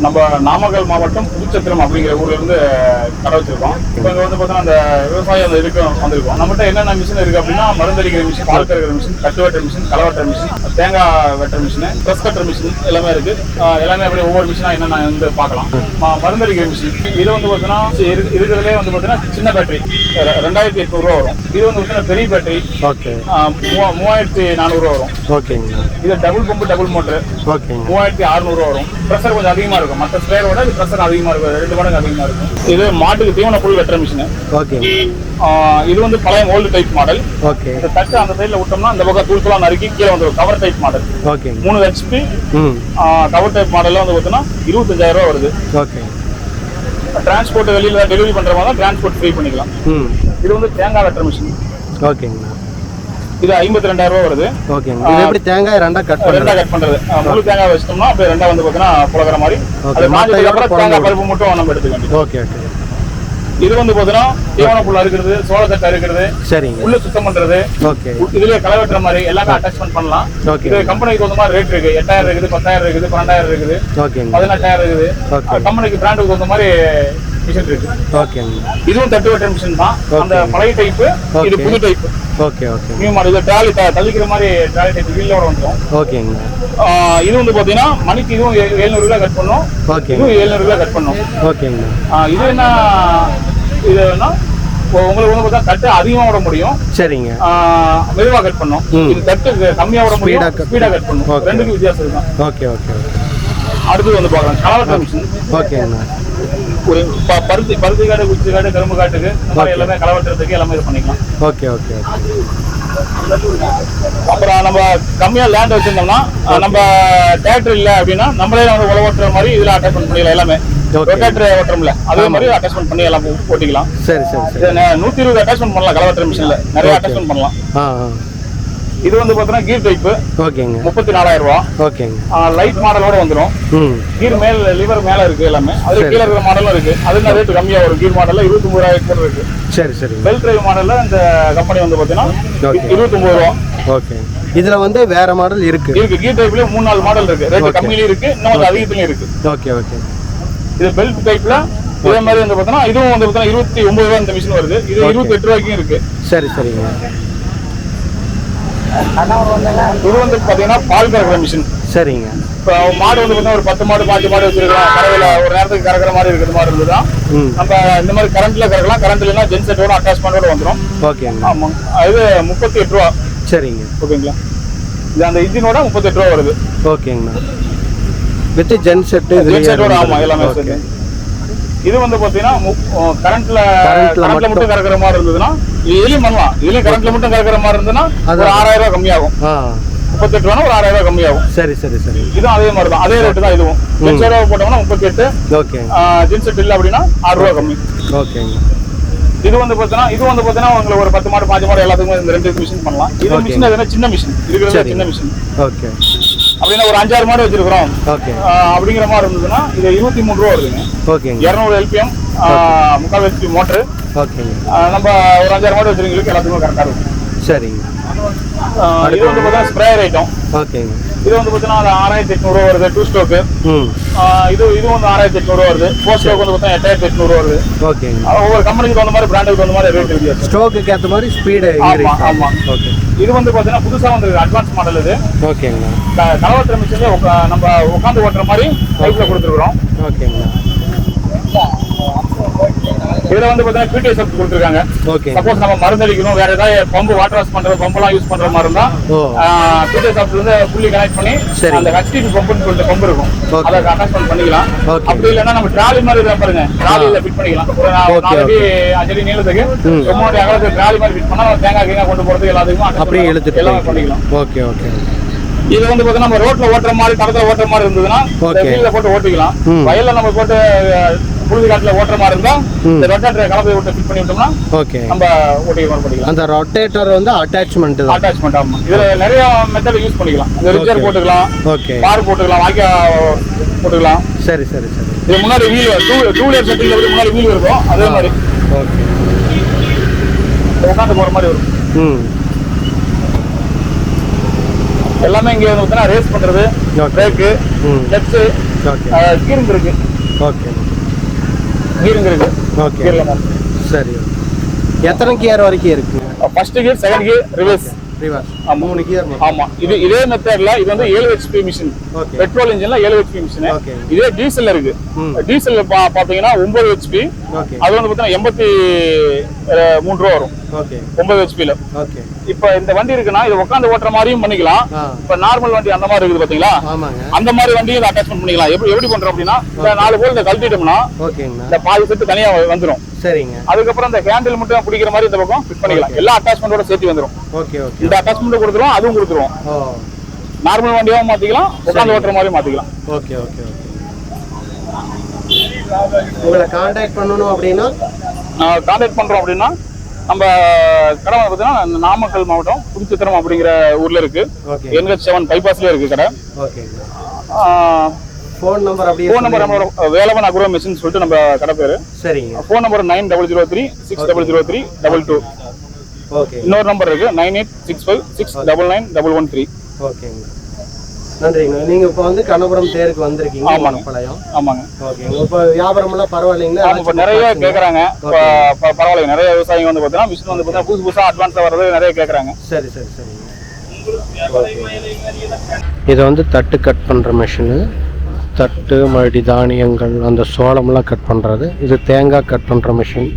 நம்ம நாமக்கல் மாவட்டம் புதுச்சத்திரம் அப்படிங்கிற ஊர்ல இருந்து கடை வச்சிருக்கோம். இப்போ இங்க வந்து பார்த்தீங்கன்னா அந்த விவசாயம் அந்த இருக்கு வந்திருக்கோம் நம்மகிட்ட என்னென்ன மிஷின் இருக்கு அப்படின்னா மருந்தடிக்கிற மிஷின் பால் கறக்கிற மிஷின் கட்டு வெட்டுற மிஷின் களை வெட்டுற மிஷின் தேங்காய் வெட்டுற மிஷின் ப்ரெஸ் கட்டுற மிஷின் எல்லாமே இருக்கு. எல்லாமே அப்படியே ஒவ்வொரு மிஷினா என்னென்ன வந்து பார்க்கலாம். மருந்தடிக்கிற மிஷின் இது வந்து பார்த்தீங்கன்னா இரு- இருக்கிறதுலே வந்து பார்த்தீங்கன்னா சின்ன பேட்டரி ரெண்டாயிரத்தி எட்நூறுவா வரும். இது வந்து பார்த்தீங்கன்னா பெரிய பேட்டரி ஓகே மூவாயிரத்தி நானூறுவா வரும். ஓகேங்கண்ணா இது டபுள் பம்பு டபுள் மோட்டர் ஓகேங்க மூவாயிரத்தி அறுநூறுவா வரும். ப்ரெஷர் கொஞ்சம் அதிகமா இருக்கும். மற்ற ஸ்ப்ரேயரோட இது ப்ரெஷர் அதிகமா இருக்கும். ரெண்டு மடங்கு அதிகமா இருக்கும். இது மாட்டுக்கு தீவன புல் வெட்டுற மிஷின் ஓகேங்க இது வந்து பழைய ஓல்டு டைப் மாடல் ஓகே இந்த தட்டு அந்த சைடில் விட்டோம்னா அந்த பக்கம் தூள் தூளா நறுக்கி கீழே வந்துடும் கவர் டைப் மாடல் ஓகேங்க மூணு ஹெச்பி கவர் டைப் மாடல்ல வந்து பார்த்தீங்கன்னா இருபத்தஞ்சாயிரம் ரூபா வருது. ஓகே டிரான்ஸ்போர்ட் வெளியில டெலிவரி பண்ற மாதிரி தான் டிரான்ஸ்போர்ட் ஃப்ரீ பண்ணிக்கலாம். ம். இது வந்து தேங்காய் வெட்டுற மிஷின் ஓகேங்கண்ணா இது ஐம்பத்தி ரெண்டாயிரம் ரூபா வருது ஓகேங்க இது எப்படி தேங்காய் ரெண்டா கட் ரெண்டா பண்ணுறது கட் பண்றது. முழு தேங்காய் வச்சிட்டோம்னா அப்படியே ரெண்டா வந்து பார்த்தீங்கன்னா புழகிற மாதிரி. அது இதெல்லாம் தேங்காய். பருப்பு மட்டும் நம்ம எடுத்துக்க வேண்டியது. ஓகே ஓகே இது வந்து பார்த்தீங்கன்னா தீவன புல் அறுக்கிறது சோளத்தட்டை அறுக்கிறது சரிங்க. புல்லு சுத்தம் பண்றது ஓகே இதுலயே களை வெட்டுற மாதிரி எல்லாமே அட்டாச்மெண்ட் பண்ணலாம். Okay. இது கம்பெனிக்கு தகுந்த மாதிரி ரேட் இருக்கு. எட்டாயிரம் இருக்குது பத்தாயிரம் இருக்குது பன்னெண்டாயிரம் இருக்குது ஓகேங்க பதினெட்டாயிரம் இருக்குது. கம்பெனிக்கு பிராண்டுக்கு தகுந்த மாதிரி மிஷின் இருக்கு. ஓகேங்க இதுவும் தட்டு வெட்டுற மிஷின் தான் அந்த. பழைய டைப் இது. புது type okay okay new model இது ட்ராலி தள்ளிக்கிற மாதிரி ட்ராலி டைப் வீலோட வந்துடும் ஓகேங்க இது வந்து பாத்தீங்கன்னா மணிக்கு இதுவும் 700 ரூபாய் கட் பண்ணும். ஓகேங்க இதுவும் 700 ரூபாய் கட் பண்ணும். ஓகேங்க இது என்ன இது என்ன? உங்களுக்கு வந்து பார்த்தா தட்டு அதிகமா விட முடியும். சரிங்க. ஆஹ் மெதுவா கட் பண்ணும். இது தட்டு கம்மியா விட முடியும். Speed ஆ cut ஸ்பீடா கட் பண்ணும். ரெண்டுக்கும் வித்தியாசம் இருக்கும் ஓகே ஓகே ஓகே அடுத்தது வந்து பார்க்கலாம். கலவட்ட மிஷின் ஓகேங்கண்ணா ஒரு பருத்தி பருத்தி காடு குச்சி காடு கரும்பு காட்டுக்கு இந்த மாதிரி எல்லாமே கலவட்டுறதுக்கு எல்லாமே இது பண்ணிக்கலாம். ஓகே ஓகே அப்புறம் நம்ம கம்மியா லேண்ட் வச்சிருந்தோம்னா நம்ம டிராக்டர் இல்ல அப்படின்னா நம்மளே வந்து உழவு ஓட்டுற மாதிரி இதுல அட்டாச்மெண்ட் பண்ணிக்கலாம் எல்லாமே. ரொட்டேட்டர் ஓட்டுறோம்ல அதே மாதிரி அட்டாச்மெண்ட் பண்ணி எல்லாம் ஓட்டிக்கலாம். சரி சரி சரி. இது ந- நூத்தி இருபது அட்டாச்மெண்ட் பண்ணலாம் கலவட்டுற மிஷின்ல நிறைய அட்டாச்மெண்ட் பண்ணலாம். இது வந்து பாத்தீங்கன்னா கீர் டைப் ஓகேங்க. முப்பத்தி நாலாயிரம் ரூபா. ஓகேங்க. லைட் மாடலோட வந்துடும் கீர் மேல லிவர் மேல இருக்கு எல்லாமே. அது. கீழே இருக்கிற மாடலும் இருக்கு. அது ரேட் கம்மியா வரும். கீர் மாடல்ல இருபத்தி ஒன்பதாயிரம் கூட இருக்கு. சரி சரி. பெல் டிரைவ் மாடல்ல இந்த கம்பெனி வந்து பாத்தீங்கன்னா. இருபத்தி ஒன்பது ரூபா. ஓகே. இதுல வந்து வேற மாடல் இருக்கு. இருக்கு. கீர் டைப்லயே மூணு நாலு மாடல் இருக்கு. Rate Okay. கம்மியிலயும் இருக்கு. இன்னும் அதிகத்துலயும் இருக்கு. Okay okay. இது பெல்ட் டைப்ல இதே மாதிரி வந்து பாத்தீங்கன்னா இதுவும் வந்து பாத்தீங்கன்னா இருபத்தி ஒன்பது ரூபா இந்த மிஷின் வருது. இது. இருபத்தி எட்டு ரூபாய்க்கும் இருக்கு. சரி சரிங்க. இது வந்து பாத்தீங்கன்னா பால் கறக்கிற மிஷின் சரிங்க. இப்போ மாடு வந்து பாத்தீங்கன்னா ஒரு பத்து மாடு பாஞ்சு மாடு வச்சிருக்கலாம். கறவையில ஒரு நேரத்துக்கு கறக்கிற மாதிரி இருக்கிற மாதிரி இருந்ததுதான் நம்ம இந்த மாதிரி கரண்ட்ல கறக்கலாம். கரண்ட் இல்லைன்னா ஜென்செட்டோட அட்டாச்மெண்டோட வந்துடும் ஓகேங்க. ஆமா. இது முப்பத்தி எட்டு ரூபா. சரிங்க. ஓகேங்களா? இது அந்த இன்ஜினோட முப்பத்தி எட்டு ரூபா வருது. ஓகேங்கண்ணா வித் ஜென் செட்டு ஜென்செட்டோட ஆமா எல்லாமே இது வந்து பாத்தீங்கன்னா கரண்ட்ல கரண்ட்ல. மட்டும் கறக்கிற மாதிரி இருந்ததுன்னா இதுலயும் பண்ணலாம். இதுலயும் கரண்ட்ல மட்டும் கறக்கிற மாதிரி இருந்ததுன்னா ஒரு ஆறாயிரம் ரூபாய் கம்மியாகும். முப்பத்தெட்டு ரூபா ஒரு ஆறாயிரம் ரூபாய் கம்மியாகும். சரி சரி சரி. இதுவும் அதே மாதிரி தான் அதே ரேட்டு தான் இதுவும். ஜென்செட்டோட போட்டோம்னா முப்பத்தி எட்டு ஓகே ஜென்செட் இல்லை அப்படின்னா ஆறு ரூபா கம்மி. ஓகேங்க இது வந்து பாத்தீங்கன்னா இது வந்து பாத்தீங்கன்னா உங்களுக்கு ஒரு பத்து மாடு பாஞ்சு மாடு எல்லாத்துக்குமே இந்த ரெண்டு மிஷின் பண்ணலாம். இது. மிஷின் எதுனா சின்ன மிஷின் இருக்கிறது. சின்ன மிஷின் ஓகே. அப்படின்னா ஒரு அஞ்சாறு மாடு வச்சிருக்கிறோம். ஓகே. அப்படிங்கிற மாதிரி இருந்ததுன்னா இது இருபத்தி மூணு ரூபா வருதுங்க. ஓகேங்க. இரநூறு எல்பிஎம் முக்கால் ஹெச்பி மோட்டரு ஓகேங்க நம்ம ஒரு அஞ்சாறு மாடு வச்சிருக்கீங்களுக்கு எல்லாத்துக்குமே கரெக்டாக இருக்கும். சரிங்க இது வந்து பார்த்தீங்கன்னா ஸ்ப்ரேயர் ஐட்டம் ஓகேங்க இது வந்து பார்த்தீங்கன்னா அது ஆறாயிரத்தி எட்நூறுவா வருது டூ ஸ்டோக்கு இது இது வந்து ஆறாயிரத்தி எட்நூறுவா வருது. ஃபோர் ஸ்டோக் வந்து பார்த்தீங்கன்னா எட்டாயிரத்தி எட்நூறுவா வருது. ஓகேங்க ஒவ்வொரு கம்பெனிக்கு தகுந்த மாதிரி பிராண்டுக்கு தகுந்த மாதிரி ரேட் வித்தியாசம் ஸ்டோக்குக்கு ஏற்ற மாதிரி ஸ்பீடு ஆமா, ஆமா. ஓகே. இது வந்து பார்த்தீங்கன்னா புதுசாக வந்திருக்கு அட்வான்ஸ் மாடல் இது. ஓகேங்கண்ணா க- கலவட்டுற மிஷின்ல நம்ம உட்காந்து ஓட்டுற மாதிரி டைப்ல கொடுத்துருக்குறோம். ஓகேங்கண்ணா இதுல வந்து பார்த்தீங்கன்னா பிடிஎஸ் சப்ஸ் கொடுத்துருக்காங்க ஓகே சப்போஸ் நம்ம மருந்து அடிக்கணும் வேற ஏதாவது பம்பு வாட்டர் வாஷ் பண்றது பம்பெல்லாம் யூஸ் பண்ற மாதிரி இருந்தா பிடிஎஸ் சப்ஸ் வந்து புள்ளி கனெக்ட் பண்ணி. அந்த ஹெச்டிபி பம்புன்னு சொல்லிட்டு பம்பு இருக்கும். அதை அட்டாச்மெண்ட் பண்ணிக்கலாம். அப்படி இல்லைன்னா நம்ம ட்ராலி மாதிரி இருக்கா பாருங்க ட்ராலியில ஃபிட் பண்ணிக்கலாம் ஒரு நா- Okay, நாலு அடி அஞ்சு அடி நீளத்துக்கு ம். ரொம்ப அகலத்துக்கு ட்ராலி மாதிரி ஃபிட் பண்ணா தேங்காய் கேங்காய் கொண்டு போறதுக்கு எல்லாத்துக்கும் அப்படியே. இழுத்துட்டு எல்லாமே. பண்ணிக்கலாம் ஓகே ஓகே இது வந்து பாத்தீங்கன்னா நம்ம ரோட்ல ஓட்டுற மாதிரி தடத்துல ஓட்டுற மாதிரி இருந்ததுன்னா போட்டு ஓட்டிக்கலாம். வயல்ல நம்ம போட்டு அஹ், புழுதி காட்டுல ஓட்டுற மாதிரி இருந்தா ம். இந்த ரொட்டேட்டர் கலப்பை விட்டு ஃபிட் பண்ணி விட்டோம்னா ஓகே. நம்ம மாதிரி பண்ணிக்கலாம் அந்த ரொட்டேட்டர் வந்து அட்டாச்மெண்ட் தான். அட்டாச்மெண்ட் ஆகும் இதுல நிறைய மெத்தட் யூஸ் பண்ணிக்கலாம். இந்த Okay. போட்டுக்கலாம் ஓகே பார் போட்டுக்கலாம் வாக்கியா போட்டுக்கலாம். சரி சரி சரி. இது முன்னாடி வீல் டூ டூ வீலர் செட்டிங்ல முன்னாடி வீல் இருக்கும். அதே மாதிரி. ஓகே உட்காந்து போற மாதிரி வரும். ம். எல்லாமே இங்க வந்து ரேஸ் பண்றது Okay. பிரேக்கு ம். ஸ்டெப்ஸ் ஓகே கீருங்க இருக்கு. ஓகே கீருங்க இருக்கு ஓகே கீரில் சரி. எத்தனை கியர் வரைக்கும் இருக்குங்க first gear second gear reverse reverse. மூணு கியர் ஆமா. இது இதே மெத்தட்ல இது வந்து ஏழு ஹெச்பி மிஷின் பெட்ரோல் இன்ஜின்ல ஏழு ஹெச்பி மிஷின் இதே டீசல்ல இருக்கு. டீசல் பாத்தீங்கன்னா ஒன்பது ஹெச்பி அது வந்து பாத்தீங்கன்னா எண்பத்தி மூணு ரூபா வரும். ஒன்பது ஹெச்பில இப்ப இந்த வண்டி இருக்குன்னா இது உட்காந்து ஓட்டுற மாதிரியும் பண்ணிக்கலாம். இப்ப நார்மல் வண்டி அந்த மாதிரி இருக்குது பாத்தீங்களா? அந்த மாதிரி வண்டியும் இதை அட்டாச்மெண்ட் பண்ணிக்கலாம். எப்படி எப்படி பண்றோம் அப்படின்னா இந்த நாலு போல் இந்த கழட்டிட்டோம்னா இந்த பாதி செட்டு தனியா வந்துரும். சரிங்க. அதுக்கப்புறம் இந்த ஹேண்டில் மட்டும் பிடிக்கிற மாதிரி இந்த பக்கம் ஃபிட் பண்ணிக்கலாம். எல்லா அட்டாச்மெண்டோட சேர்த்து ஓகே இந்த அட்டாச்மெண்ட் கொடுத்துருவோம் அதுவும் கொடுத்துருவோம். நார்மல் வண்டியாவும் மாத்திக்கலாம் உட்காந்து ஓட்டுற மாதிரி மாத்திக்கலாம். Okay okay okay. உங்களை காண்டாக்ட் பண்ணணும் அப்படின்னா? கான்டாக்ட் பண்றோம் அப்படின்னா நம்ம கடை பார்த்தீங்கன்னா நாமக்கல் மாவட்டம் புதுச்சித்திரம் அப்படிங்கிற ஊர்ல இருக்கு. ஓகே. என்ஹெச் செவன் பைபாஸ்ல இருக்கு கடை. ஃபோன் நம்பர் அப்படியே ஃபோன் நம்பர் நம்மளோட வேலவன் அக்ரோ மிஷின் சொல்லிட்டு நம்ம கடை பேரு. சரிங்க. Phone number nine double zero three six double zero three double two. Okay இன்னொரு நம்பர் இருக்கு. Nine eight six five six double nine double one three ஓகேங்க நன்றிங்க நீங்க இப்போ வந்து கண்ணபுரம் தேருக்கு வந்திருக்கீங்க. பழையம் ஆமாங்க. ஓகேங்க இப்போ வியாபாரமெல்லாம் பரவாயில்லைங்களா? ஆமா இப்போ நிறைய கேட்குறாங்க பரவாயில்ல நிறைய விவசாயிங்க வந்து பார்த்தீங்கன்னா மிஷின் வந்து பார்த்தீங்கன்னா புதுசு புதுசாக அட்வான்ஸாக வர்றது நிறைய கேட்குறாங்க சரி சரி சரிங்க இது வந்து தட்டு கட் பண்ணுற மிஷினு தட்டு மறுபடி தானியங்கள் அந்த சோளம்லாம் கட் பண்ணுறது இது தேங்காய் கட் பண்ணுற மிஷின்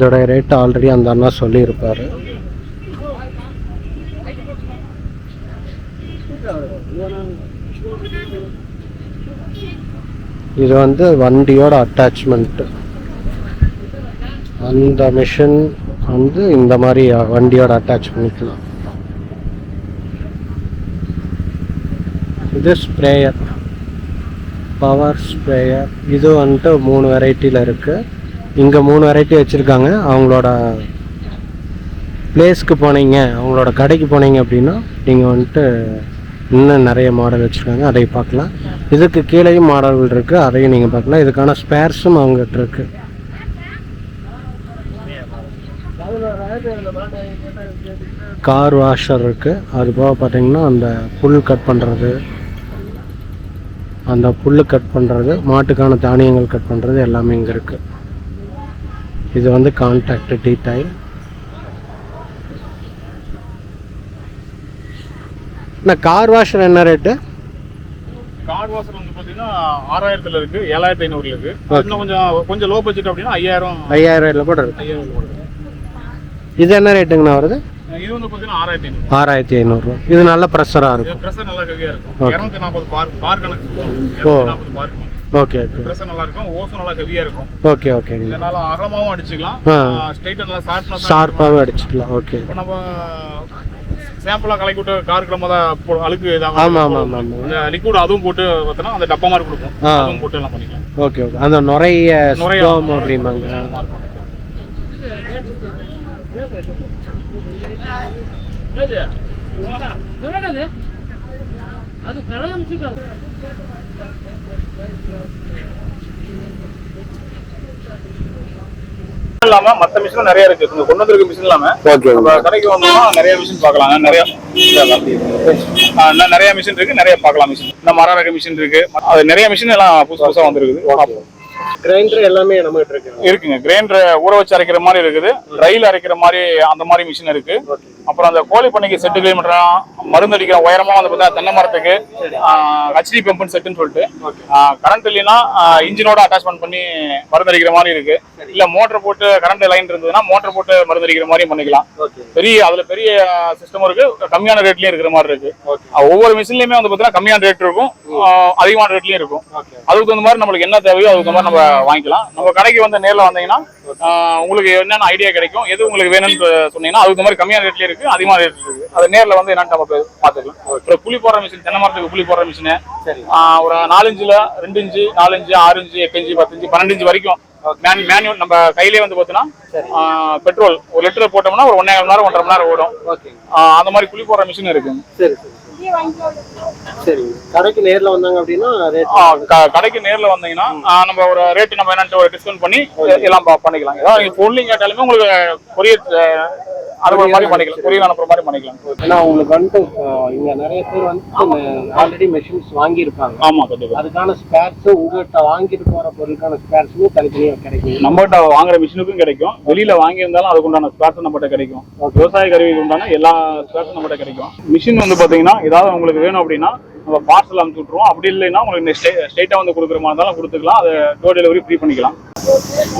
இதோட ரேட் ஆல்ரெடி அந்த அண்ணா சொல்லியிருப்பாரு. இது வந்து வண்டியோட அட்டாச்மெண்ட்டு அந்த மிஷின் வந்து இந்த மாதிரி வண்டியோட அட்டாச் பண்ணிக்கலாம் இது ஸ்ப்ரேயர் பவர் ஸ்ப்ரேயர் இது வந்துட்டு மூணு வெரைட்டியில் இருக்குது இங்கே மூணு வெரைட்டி வச்சுருக்காங்க. அவங்களோட பிளேஸ்க்கு போனீங்க அவங்களோட கடைக்கு போனீங்க அப்படின்னா நீங்கள் வந்துட்டு இன்னும் நிறைய மாடல் வச்சுருக்காங்க. அதை பார்க்கலாம். இதுக்கு கீழேயும் மாடல்கள் இருக்குது அதையும் நீங்கள் பார்க்கலாம். இதுக்கான ஸ்பேர்ஸும் அவங்ககிட்ட இருக்குது கார் வாஷர் இருக்குது அது போக பார்த்தீங்கன்னா அந்த புல் கட் பண்ணுறது அந்த புல் கட் பண்ணுறது மாட்டுக்கான தானியங்கள் கட் பண்ணுறது எல்லாமே இங்கே இருக்குது இது வந்து கான்டாக்ட் டீடைல் அண்ணா கார் வாஷர் என்ன ரேட்டு கார்டு வாசல் வந்து பார்த்தீங்கன்னா ஆறாயிரத்துல இருக்கு ஏழாயிரத்தி ஐநூறுல இருக்கு. இன்னும் கொஞ்சம் கொஞ்சம் லோ பட்ஜெட் அப்படின்னா ஐயாயிரம். ஐயாயிரம் ரூபாயில் கூட இருக்கு. ஐயாயிரம் கொடுக்குது. இது என்ன ரேட்டுங்கண்ணா வருது? இது வந்து பார்த்தீங்கன்னா ஆறாயிரத்தி ஐநூறு. ஆறாயிரத்தி ஐநூறுரூவா இது நல்ல ப்ரெஷராக இருக்கும். ப்ரெஷர் நல்லா இருக்கும். இரநூத்தி நாற்பது பார் பார் கணக்கு. ஓ. நாற்பது பார் ஓகே ட்ரெஸ் நல்லா இருக்கும் ஓசம் நல்லா ஹெவியா இருக்கும். ஓகே ஓகே இதனால அகலமாவும் அடிச்சுக்கலாம். ஸ்ட்ரைட்டா நல்லா ஷார்ப்பா ஷார்ப்பாவும் அடிச்சுக்கலாம். ஓகே இப்போ நம்ம சாம்பிளா கலக்கி விட்டு காருக்கு நம்ம அழுக்கு இதாக ஆமா ஆமா ஆமா லிக்விட் அதுவும் போட்டு பார்த்தோம்னா அந்த டப்பா மாதிரி கொடுக்கும். அதுவும் போட்டு எல்லாம் பண்ணிக்கலாம். ஓகே ஓகே அந்த நுரைய நுரையோம் அப்படிம்பாங்க அது கரகம் இல்லாம மத்த மிஷினும் நிறைய இருக்கு. இங்க கொண்டு வந்திருக்க மிஷின் இல்லாம கடைக்கு வந்தோம்னா நிறைய மிஷின் பார்க்கலாங்க. நிறைய நிறைய மிஷின் இருக்கு. நிறைய பார்க்கலாம் மிஷின் இந்த மரம் மிஷின் இருக்கு. அது நிறைய மிஷின் எல்லாம் புதுசு புதுசா வந்திருக்குது. கிரைண்டர் எல்லாமே நம்மகிட்ட இருக்கு. இருக்குங்க. கிரைண்டர் ஊற வச்சு அரைக்கிற மாதிரி இருக்குது. ரயில் அரைக்கிற மாதிரி அந்த மாதிரி மிஷின் இருக்கு. அப்புறம் அந்த கோழி பண்ணைக்கு செட்டு கிலோமீட்டர் மருந்து அடிக்கிற உயரமா வந்து பார்த்தா தென்னை மரத்துக்கு ஹெச்டி பம்புன்னு செட்டுன்னு சொல்லிட்டு கரண்ட் இல்லைன்னா இன்ஜினோட அட்டாச்மெண்ட் பண்ணி மருந்து அடிக்கிற மாதிரி இருக்கு. இல்ல மோட்டர் போட்டு கரண்ட் லைன் இருந்ததுன்னா மோட்டர் போட்டு மருந்து அடிக்கிற மாதிரியும் பண்ணிக்கலாம். பெரிய அதுல பெரிய சிஸ்டம் இருக்கு. கம்மியான ரேட்லயும் இருக்கிற மாதிரி இருக்கு. ஒவ்வொரு மிஷின்லயுமே வந்து பாத்தீங்கன்னா கம்மியான ரேட் இருக்கும். அதிகமான ரேட்லயும் இருக்கும். அதுக்கு தகுந்த மாதிரி நம்மளுக்கு என்ன தேவையோ அதுக்கு தகுந்த மாதிரி நம்ம வாங்கிக்கலாம். நம்ம கடைக்கு வந்து நேர்ல வந்தீங்கன்னா உங்களுக்கு என்னென்ன ஐடியா கிடைக்கும் எது உங்களுக்கு வேணும்னு சொன்னீங்கன்னா அதுக்கு மாதிரி கம்மியான ரேட்லயும் இருக்கு அதிகமான ரேட் இருக்கு. அது நேர்ல வந்து என்னன்னு நம்ம பாத்துக்கலாம் அப்புறம் புளி போடுற மிஷின் தென்னை மரத்துக்கு புளி போடுற மிஷின் சரி. ஒரு நாலு இன்ச்சுல ரெண்டு இன்ச்சு நாலு இன்ச்சு ஆறு இன்ச்சு எட்டு இன்ச்சு பத்து இன்ச்சு பன்னெண்டு இன்ச்சு வரைக்கும் மேன் மேனுவல் நம்ம கையிலே வந்து பார்த்தீங்கன்னா பெட்ரோல் ஒரு லிட்டர் போட்டோம்னா ஒரு ஒன்றே மணி நேரம் ஒன்றரை மணி நேரம் ஓடும். அந்த மாதிரி குழி போடுற மிஷின் இருக்குங்க சரி சரி. சரி கடைக்கு நேர்ல வந்தாங்க அப்படின்னா ரேட் கடைக்கு நேர்ல வந்தீங்கன்னா நம்ம ஒரு ரேட் நம்ம என்னன்ட்டு ஒரு டிஸ்கவுண்ட் பண்ணி எல்லாம் பண்ணிக்கலாம். ஏதாவது நீங்க பொருளையும் கேட்டாலுமே உங்களுக்கு கொரியர் அது ஒரு மாதிரி பண்ணிக்கலாம். கொரியர் அனுப்புற மாதிரி பண்ணிக்கலாம். ஏன்னா உங்களுக்கு வந்துட்டு இங்க நிறைய பேர் வந்துட்டு ஆல்ரெடி மெஷின்ஸ் வாங்கியிருப்பாங்க ஆமா கண்டிப்பா. அதுக்கான ஸ்பேர்ஸ் உங்கள்கிட்ட வாங்கிட்டு போற பொருளுக்கான ஸ்பேர்ஸுமே தனித்தனியா கிடைக்கும். நம்மகிட்ட வாங்குற மிஷினுக்கும் கிடைக்கும். வெளியில வாங்கியிருந்தாலும் அதுக்கு உண்டான ஸ்பேர்ஸ் நம்மகிட்ட கிடைக்கும். விவசாய கருவிக்கு உண்டான எல்லா ஸ்பேர்ஸும் நம்மகிட்ட கிடைக்கும். மிஷின் வந்து பாத்தீங்கன்னா ஏதாவது உங்களுக்கு வேணும் அப்படின்னா நம்ம பார்சல் அனுப்பிச்சு விட்டுருவோம். அப்படி இல்லைன்னா உங்களுக்கு ஸ்ட்ரெயிட்டா வந்து கொடுக்குற மாதிரி இருந்தாலும் கொடுத்துக்கலாம். அது டோர் டெலிவரி ஃப்ரீ பண்ணிக்கலாம்.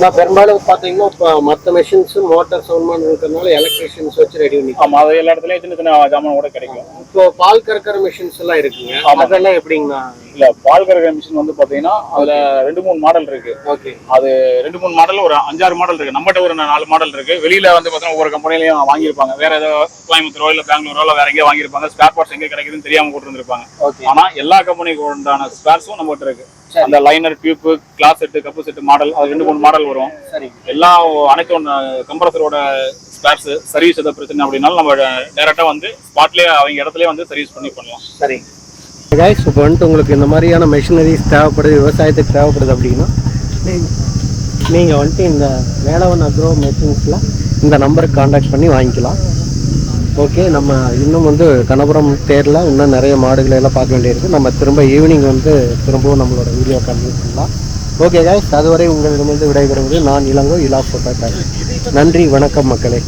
நான் பெரும்பாலும் பார்த்தீங்கன்னா இப்போ மற்ற மெஷின்ஸ் மோட்டார் சவுண்ட்மான் இருக்கிறதுனால எலக்ட்ரிஷியன்ஸ் வச்சு ரெடி பண்ணி ஆமா அது எல்லா இடத்துலயும் சின்ன சின்ன ஜாமான் கூட கிடைக்கும். இப்போ பால் கறக்கிற மிஷின்ஸ் எல்லாம் இருக்குங்க. அதெல்லாம் எப்படிங்கண்ணா? இல்ல பால் கறக்கிற மிஷின் வந்து பாத்தீங்கன்னா அதுல ரெண்டு மூணு மாடல் இருக்கு. ஓகே அது ரெண்டு மூணு மாடல் ஒரு அஞ்சாறு மாடல் இருக்கு. நம்மகிட்ட ஒரு நாலு மாடல் இருக்கு. வெளியில வந்து பாத்தீங்கன்னா ஒவ்வொரு கம்பெனிலையும் வாங்கியிருப்பாங்க. வேற ஏதோ கோயம்புத்தூரோ இல்ல பெங்களூரோ இல்ல வேற எங்கேயோ வாங்கியிருப்பாங்க. ஸ்பேர் பார்ட்ஸ் எங்க கிடைக்குதுன்னு தெரியாம போட்டுருந்துருப்பாங்க. ஓகே ஆனா எல்லா கம்பெனிக்கு உண்டான ஸ்பேர்ஸும் நம்மகிட்ட இருக்கு. அந்த liner tube glass set cup set model அது ரெண்டு மூணு மாடல் வரும். சரி. எல்லா அனைத்து கம்ப்ரஸரோட ஸ்பேர்ஸ் சர்வீஸ் எதாவது பிரச்சனை அப்படின்னாலும் நம்ம டேரக்டா வந்து ஸ்பாட்லயே அவங்க இடத்துலயே வந்து சர்வீஸ் பண்ணி பண்ணலாம். சரி. கைஸ் இப்போ வந்துட்டு உங்களுக்கு இந்த மாதிரியான மெஷினரிஸ் தேவைப்படுது விவசாயத்துக்கு தேவைப்படுது அப்படின்னா நீங்கள் வந்துட்டு இந்த வேலவன் அக்ரோ மெஷின்ஸில் இந்த நம்பருக்கு காண்டாக்ட் பண்ணி வாங்கிக்கலாம். ஓகே நம்ம இன்னும் வந்து கனபுரம் தேரில் இன்னும் நிறைய மாடுகளை எல்லாம் பார்க்க வேண்டியிருக்கு. நம்ம திரும்ப ஈவினிங் வந்து திரும்பவும் நம்மளோட வீடியோ கண்டினியூ பண்ணலாம். ஓகே கைஸ் அதுவரை உங்களிடமிருந்து விடைபெறுவது நான் இளங்கோ இலா ஃபோட்டோ நன்றி வணக்கம் மக்களே.